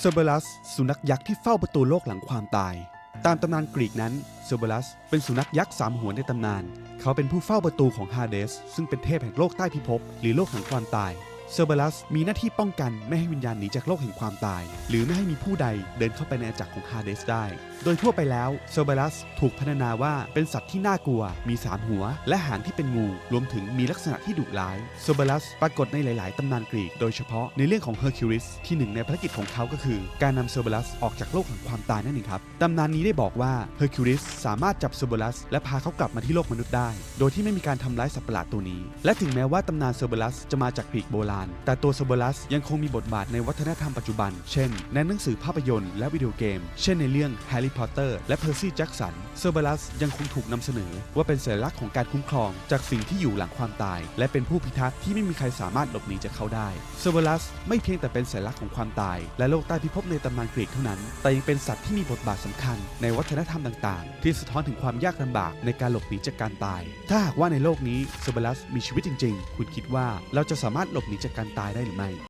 เซอร์เบรัสสุนัขยักษ์ที่เฝ้าประตูโลกหลังความตาย ตามตำนานกรีกนั้นเซอร์เบรัสเป็นสุนัขยักษ์สามหัวในตำนาน เขาเป็นผู้เฝ้าประตูของฮาเดส ซึ่งเป็นเทพแห่งโลกใต้พิภพหรือโลกแห่งความตาย เซอร์เบลัสมีหน้าที่ป้องกันไม่ให้วิญญาณหนีจากโลกแห่งความตาย หรือไม่ให้มีผู้ใดเดินเข้าไปในอาณาจักรของฮาเดสได้ โดยทั่วไปแล้วเซอร์เบลัสถูกพรรณนาว่าเป็นสัตว์ที่น่ากลัว มีสามหัว และหางที่เป็นงู รวมถึงมีลักษณะที่ดุร้ายเซอร์เบลัสปรากฏในหลาย ๆ ตำนานกรีก โดยเฉพาะในเรื่องของเฮอร์คิวลิสที่หนึ่งในภารกิจของเขาก็คือ การนำเซอร์เบลัสออกจากโลกแห่งความตายนั่นเองครับตำนานนี้ได้บอกว่าเฮอร์คิวลิสสามารถจับเซอร์เบลัสและพาเขากลับมาที่โลกมนุษย์ได้ โดยที่ไม่มีการทำร้ายสัตว์ประหลาดตัวนี้ และถึงแม้ว่าตำนานเซอร์เบลัสจะมาจากกรีกโบราณแต่ตัวเซอร์เบลัสยังคงมีบทบาทในวัฒนธรรมปัจจุบัน เช่น ในหนังสือภาพยนตร์และวิดีโอเกม เช่นในเรื่องแฮร์รี่พอตเตอร์และเพอร์ซี่แจ็กสันเซอร์เบลัสยังคงถูกนำเสนอ ว่าเป็นสัญลักษณ์ของการคุ้มครอง จากสิ่งที่อยู่หลังความตาย และเป็นผู้พิทักษ์ที่ไม่มีใครสามารถหลบหนีจากเขาได้เซอร์เบลัสไม่เพียงแต่เป็นสัญลักษณ์ของความตาย และโลกใต้พิภพในตำนานกรีกเท่านั้น แต่ยังเป็นสัตว์ที่มีบทบาทสำคัญ ในวัฒนธรรมต่าง ๆ ที่สะท้อนถึงความยากลำบากในการหลบหนีจากการตาย ถ้าหากว่าในโลกนี้เซอร์เบลัสมีชีวิตจริง ๆ คุณคิดว่าเราจะสามารถหลบหนีจากการตายได้หรือไม่